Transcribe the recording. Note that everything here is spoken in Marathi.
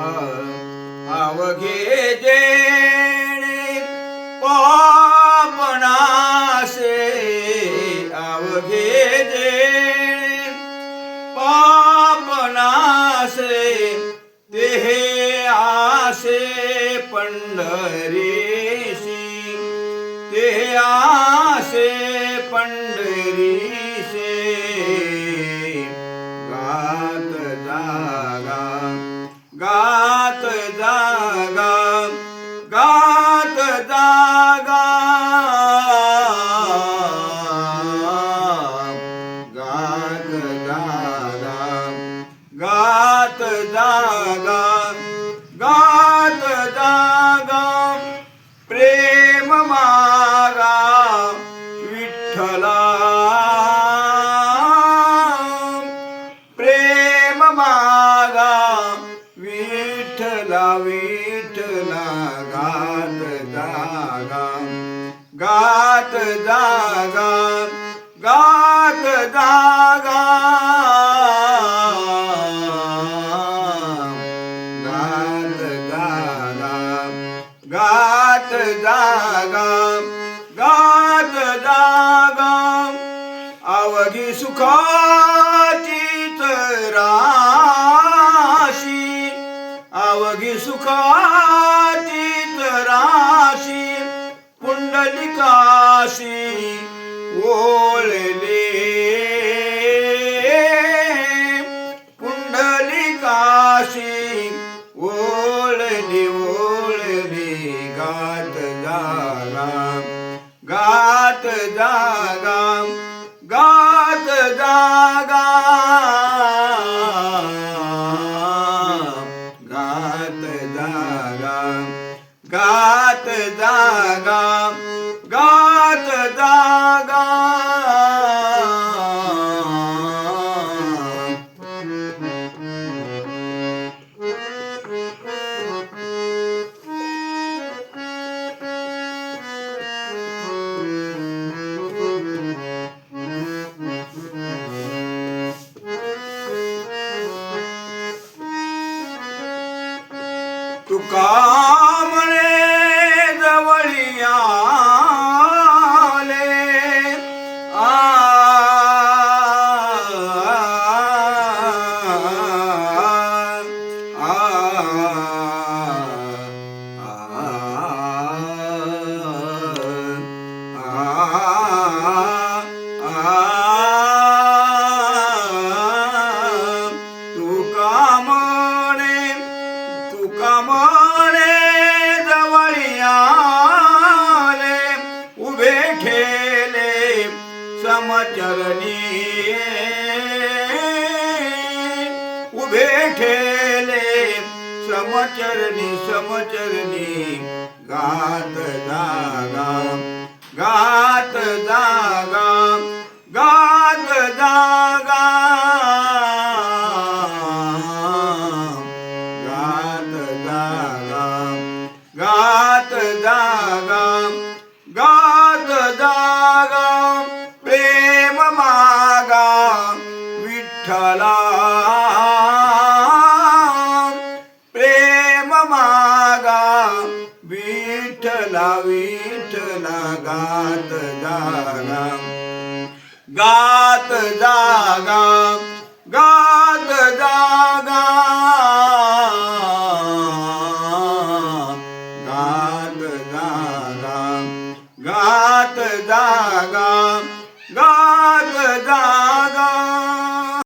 અવઘે જેણે પાપનાશે અવઘે જેણે પાપનાશે તે આશે પંડરેશી તે આશે પંડરી गात जागा गात जागा गात जागा. गात जागा गात जागा पुंडलिकाशी ओळले कुंडलिकाशी ओळली ओळली गात जागा गात जागा गात जागा. गात जागा गात जागा சுகாமலே தவழியாலே. ஆ. तुका जवळियाले उभे ठेले समचरणी. उभे ठेले समचरणी समचरणी. गात जागा गात जागा गात जागा. जागा गात जागा प्रेम मागा विठ्ठला प्रेम मागा विठ्ठला विठ्ठला गात जागा गात जागा जागा गात जागा.